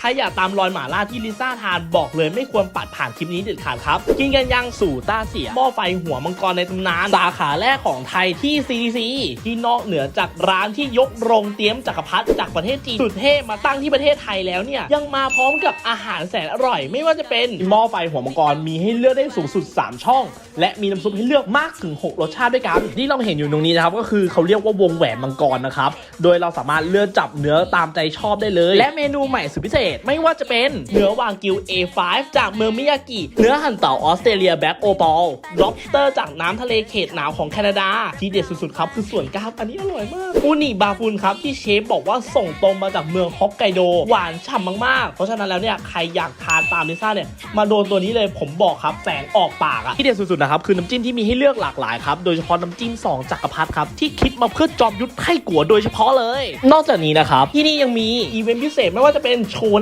ใครอยากตามรอยหมาล่าที่ลิซ่าทานบอกเลยไม่ควรปัดผ่านคลิปนี้เด็ดขาดครับ กินกันยังสู่ต้าเสียหม้อไฟหัวมังกรในตำนานสาขาแรกของไทยที่ CDC ที่นอกเหนือจากร้านที่ยกโรงเตรียมจักรพรรดิจากประเทศจีนสุดเท่มาตั้งที่ประเทศไทยแล้วเนี่ย ยังมาพร้อมกับอาหารแสนอร่อย ไม่ว่าจะเป็นหม้อไฟหัวมังกรมีให้เลือกได้สูงสุด 3 ช่อง และมีน้ำซุปให้เลือกมากถึง 6 รสชาติด้วยกันที่เราเห็นอยู่ตรงนี้นะครับก็คือเขาเรียกว่าวงแหวนมังกรนะครับโดยเราสามารถเลือกจับเนื้อตามใจชอบได้เลย และเมนูใหม่สุดพิเศษไม่ว่าจะเป็นเนื้อวางกิว A5 จากเมืองมิยากิ เนื้อหั่นเต่าออสเตรเลียแบ็กโอปอล lobster จากน้ำทะเลเขตหนาวของแคนาดา ที่เด็ดสุดๆครับคือส่วนกล้ามอันนี้อร่อยมากอูนิบาฟุนครับที่เชฟบอกว่าส่งตรงมาจากเมืองฮอกไกโดหวานฉ่ำมากๆ เพราะฉะนั้นแล้วเนี่ยใครอยากทานตามลิซ่าเนี่ยมาโดนตัวนี้เลยผมบอกครับแสงออกปากอะที่เด็ดสุดๆนะครับคือน้ำจิ้มที่มีให้เลือกหลากหลายครับโดยเฉพาะน้ำจิ้มสองจักรพรรดิครับที่คิดมาเพื่อจอมยุทธไข่กัวโดยเฉพาะเลย นอกจากนี้นะครับที่นี่ยังมีอีเวนต์พิเศษไม่ว่าจะเป็นโชว์